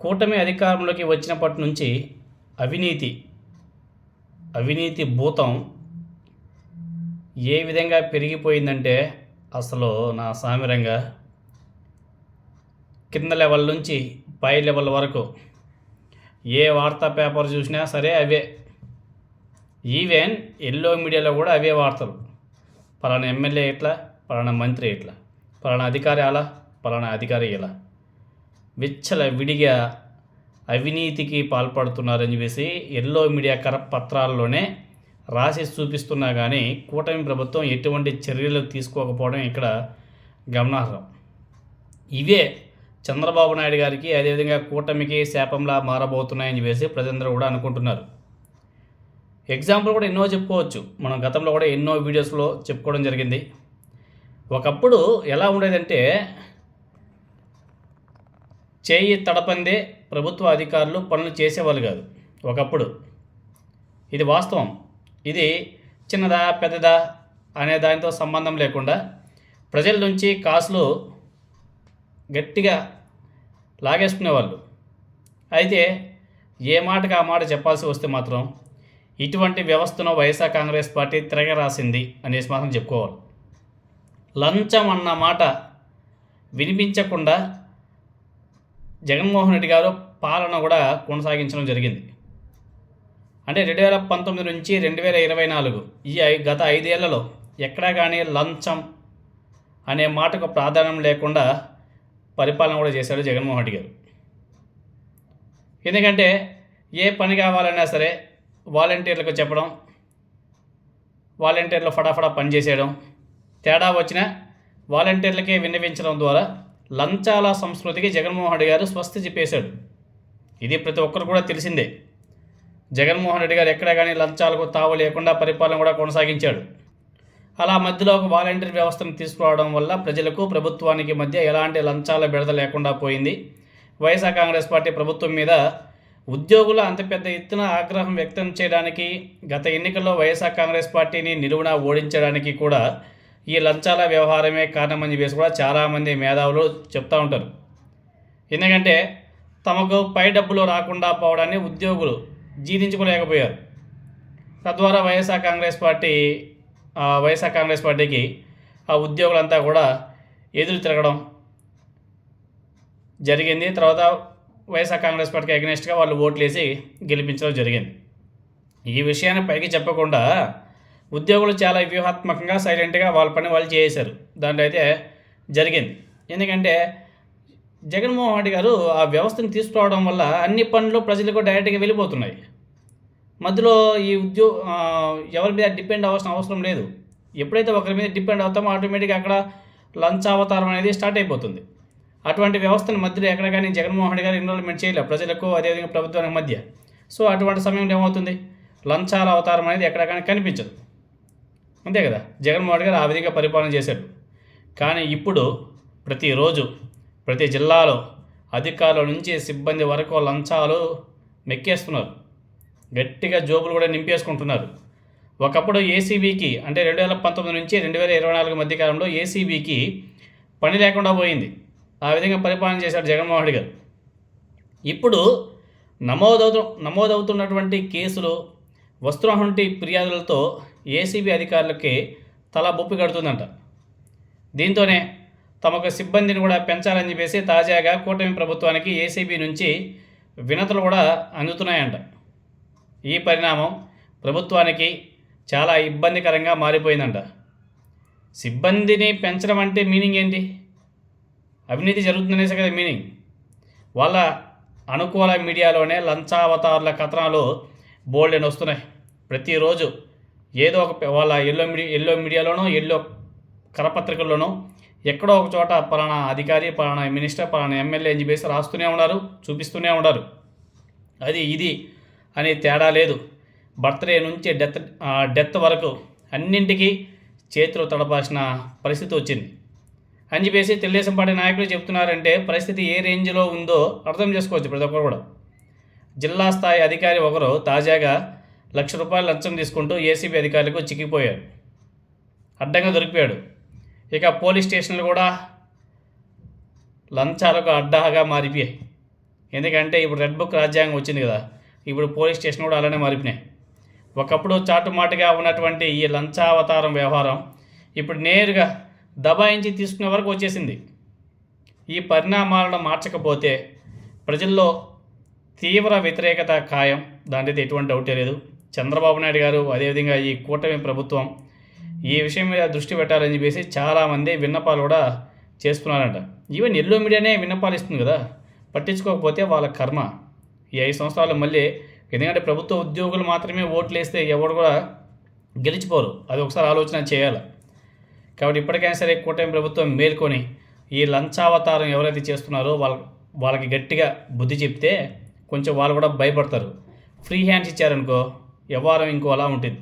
కూటమి అధికారంలోకి వచ్చినప్పటి నుంచి అవినీతి అవినీతి భూతం ఏ విధంగా పెరిగిపోయిందంటే అసలు నా సామిరంగా కింద లెవెల్ నుంచి పై లెవెల్ వరకు ఏ వార్తా పేపర్ చూసినా సరే అవే. ఈవెన్ ఎల్లో మీడియాలో కూడా అవే వార్తలు. పలానా ఎమ్మెల్యే ఇట్లా పలానా మంత్రి ఇట్లా పలానా అధికారి అలా పలానా అధికారి ఇలా విచ్చల విడిగా అవినీతికి పాల్పడుతున్నారని చెప్పేసి ఎల్లో మీడియా కరపత్రాల్లోనే రాసి చూపిస్తున్నా కానీ కూటమి ప్రభుత్వం ఎటువంటి చర్యలు తీసుకోకపోవడం ఇక్కడ గమనార్హం. ఇవే చంద్రబాబు నాయుడు గారికి అదేవిధంగా కూటమికి శాపంలా మారబోతున్నాయని చెప్పేసి ప్రజలందరూ కూడా అనుకుంటున్నారు. ఎగ్జాంపుల్ కూడా ఎన్నో చెప్పుకోవచ్చు. మనం గతంలో కూడా ఎన్నో వీడియోస్లో చెప్పుకోవడం జరిగింది. ఒకప్పుడు ఎలా ఉండేదంటే చేయి తడపందే ప్రభుత్వ అధికారులు పనులు చేసేవాళ్ళు కాదు. ఒకప్పుడు ఇది వాస్తవం. ఇది చిన్నదా పెద్దదా అనే దానితో సంబంధం లేకుండా ప్రజల నుంచి కాసులు గట్టిగా లాగేసుకునేవాళ్ళు. అయితే ఏ మాటకి ఆ మాట చెప్పాల్సి వస్తే మాత్రం ఇటువంటి వ్యవస్థను వైఎస్ఆర్ కాంగ్రెస్ పార్టీ తిరగరాసింది అనేసి మాత్రం చెప్పుకోవాలి. లంచం అన్న మాట వినిపించకుండా జగన్మోహన్ రెడ్డి గారు పాలన కూడా కొనసాగించడం జరిగింది. అంటే రెండు వేల పంతొమ్మిది నుంచి రెండు వేల ఇరవై నాలుగు ఈ గత ఐదేళ్ళలో ఎక్కడా కానీ లంచం అనే మాటకు ప్రాధాన్యం లేకుండా పరిపాలన కూడా చేశాడు జగన్మోహన్ రెడ్డి గారు. ఎందుకంటే ఏ పని కావాలన్నా సరే వాలంటీర్లకు చెప్పడం వాలంటీర్లు ఫటాఫటా పనిచేసేయడం తేడా వచ్చినా వాలంటీర్లకే విన్నవించడం ద్వారా లంచాల సంస్కృతికి జగన్మోహన్ రెడ్డి గారు స్వస్తి చెప్పేశాడు. ఇది ప్రతి ఒక్కరు కూడా తెలిసిందే. జగన్మోహన్ రెడ్డి గారు ఎక్కడ కానీ లంచాలకు తావు లేకుండా పరిపాలన కూడా కొనసాగించాడు. అలా మధ్యలో ఒక వాలంటీర్ వ్యవస్థను తీసుకురావడం వల్ల ప్రజలకు ప్రభుత్వానికి మధ్య ఎలాంటి లంచాల బెడద లేకుండా పోయింది. వైఎస్ఆర్ కాంగ్రెస్ పార్టీ ప్రభుత్వం మీద ఉద్యోగుల అంత పెద్ద ఎత్తున ఆగ్రహం వ్యక్తం చేయడానికి గత ఎన్నికల్లో వైఎస్ఆర్ కాంగ్రెస్ పార్టీని నిలువున ఓడించడానికి కూడా ఈ లంచాల వ్యవహారమే కారణమని చెప్పేసి కూడా చాలామంది మేధావులు చెప్తూ ఉంటారు. ఎందుకంటే తమకు పై డబ్బులు రాకుండా పోవడాన్ని ఉద్యోగులు జీర్ణించుకోలేకపోయారు. తద్వారా వైఎస్ఆర్ కాంగ్రెస్ పార్టీ ఆ వైఎస్ఆర్ కాంగ్రెస్ పార్టీకి ఆ ఉద్యోగులంతా కూడా ఎదురు తిరగడం జరిగింది. తర్వాత వైఎస్ఆర్ కాంగ్రెస్ పార్టీకి అగ్నెస్ట్గా వాళ్ళు ఓట్లేసి గెలిపించడం జరిగింది. ఈ విషయాన్ని పైకి చెప్పకుండా ఉద్యోగులు చాలా వ్యూహాత్మకంగా సైలెంట్గా వాళ్ళ పని వాళ్ళు చేశారు. దాంట్లో అయితే జరిగింది. ఎందుకంటే జగన్మోహన్ రెడ్డి గారు ఆ వ్యవస్థను తీసుకురావడం వల్ల అన్ని పనులు ప్రజలకు డైరెక్ట్గా వెళ్ళిపోతున్నాయి. మధ్యలో ఈ ఉద్యో ఎవరి మీద డిపెండ్ అవ్వాల్సిన అవసరం లేదు. ఎప్పుడైతే ఒకరి మీద డిపెండ్ అవుతామో ఆటోమేటిక్గా అక్కడ లంచావతారం అనేది స్టార్ట్ అయిపోతుంది. అటువంటి వ్యవస్థను మధ్యలో ఎక్కడ కానీ జగన్మోహన్ రెడ్డి గారు ఇన్వాల్వ్మెంట్ చేయలేదు ప్రజలకు అదేవిధంగా ప్రభుత్వానికి మధ్య. సో అటువంటి సమయంలో ఏమవుతుంది? లంచాల అవతారం అనేది ఎక్కడ కానీ కనిపించదు. అంతే కదా. జగన్మోహన్ గారు ఆ విధంగా పరిపాలన చేశారు. కానీ ఇప్పుడు ప్రతిరోజు ప్రతి జిల్లాలో అధికారుల నుంచి సిబ్బంది వరకు లంచాలు మెక్కేస్తున్నారు. గట్టిగా జోబులు కూడా నింపేసుకుంటున్నారు. ఒకప్పుడు ఏసీబీకి అంటే రెండు వేల పంతొమ్మిది నుంచి రెండు వేల ఇరవై నాలుగు మధ్య కాలంలో ఏసీబీకి పని లేకుండా పోయింది. ఆ విధంగా పరిపాలన చేశాడు జగన్మోహన్ రెడ్డి గారు. ఇప్పుడు నమోదవుతు నమోదవుతున్నటువంటి కేసులు వస్త్రహంటి ఫిర్యాదులతో ఏసీబీ అధికారులకి తల బొప్పి కడుతుందంట. దీంతోనే తమకు సిబ్బందిని కూడా పెంచాలని చెప్పేసి తాజాగా కూటమి ప్రభుత్వానికి ఏసీబీ నుంచి వినతులు కూడా అందుతున్నాయంట. ఈ పరిణామం ప్రభుత్వానికి చాలా ఇబ్బందికరంగా మారిపోయిందంట. సిబ్బందిని పెంచడం అంటే మీనింగ్ ఏంటి? అవినీతి జరుగుతుందనేసి కదా మీనింగ్. వాళ్ళ అనుకూల మీడియాలోనే లంచావతారుల కథనాలు బోల్డెన్ వస్తున్నాయి. ప్రతిరోజు ఏదో ఒక వాళ్ళ ఎల్లో మీడియా ఎల్లో మీడియాలోనో ఎల్లో కరపత్రికల్లోనో ఎక్కడో ఒక చోట పలానా అధికారి పలానా మినిస్టర్ పలానా ఎమ్మెల్యే అని చెప్పేసి రాస్తూనే ఉన్నారు చూపిస్తూనే ఉన్నారు. అది ఇది అనే తేడా లేదు. బర్త్డే నుంచి డెత్ డెత్ వరకు అన్నింటికీ చేతులు తడపాల్సిన పరిస్థితి వచ్చింది. అని చెప్పేసి తెలుగుదేశం పార్టీ నాయకులు చెప్తున్నారంటే పరిస్థితి ఏ రేంజ్లో ఉందో అర్థం చేసుకోవచ్చు ప్రతి ఒక్కరు కూడా. జిల్లా స్థాయి అధికారి ఒకరు తాజాగా లక్ష రూపాయలు లంచం తీసుకుంటూ ఏసీబీ అధికారులకు చిక్కిపోయాడు. అడ్డంగా దొరికిపోయాడు. ఇక పోలీస్ స్టేషన్లు కూడా లంచాలకు అడ్డాగా మారిపోయాయి. ఎందుకంటే ఇప్పుడు రెడ్ బుక్ రాజ్యాంగం వచ్చింది కదా ఇప్పుడు పోలీస్ స్టేషన్ కూడా అలానే మారిపోయినాయి. ఒకప్పుడు చాటుమాటుగా ఉన్నటువంటి ఈ లంచావతారం వ్యవహారం ఇప్పుడు నేరుగా దబాయించి తీసుకునే వరకు వచ్చేసింది. ఈ పరిణామాలను మార్చకపోతే ప్రజల్లో తీవ్ర వ్యతిరేకత ఖాయం. దాంట్లో ఎటువంటి డౌటే లేదు. చంద్రబాబు నాయుడు గారు అదేవిధంగా ఈ కూటమి ప్రభుత్వం ఈ విషయం మీద దృష్టి పెట్టాలని చెప్పేసి చాలామంది విన్నపాలు కూడా చేస్తున్నారంట ఈవెన్ ఎల్లో మీడియానే విన్నపాలు ఇస్తుంది కదా. పట్టించుకోకపోతే వాళ్ళ కర్మ. ఈ ఐదు సంవత్సరాలు మళ్ళీ ఎందుకంటే ప్రభుత్వ ఉద్యోగులు మాత్రమే ఓట్లు వేస్తే ఎవరు కూడా గెలిచిపోరు. అది ఒకసారి ఆలోచన చేయాలి. కాబట్టి ఇప్పటికైనా సరే కూటమి ప్రభుత్వం మేల్కొని ఈ లంచావతారం ఎవరైతే చేస్తున్నారో వాళ్ళ వాళ్ళకి గట్టిగా బుద్ధి చెప్తే కొంచెం వాళ్ళు కూడా భయపడతారు. ఫ్రీ హ్యాండ్స్ ఇచ్చారనుకో వ్యవహారం ఇంకో అలా ఉంటుంది.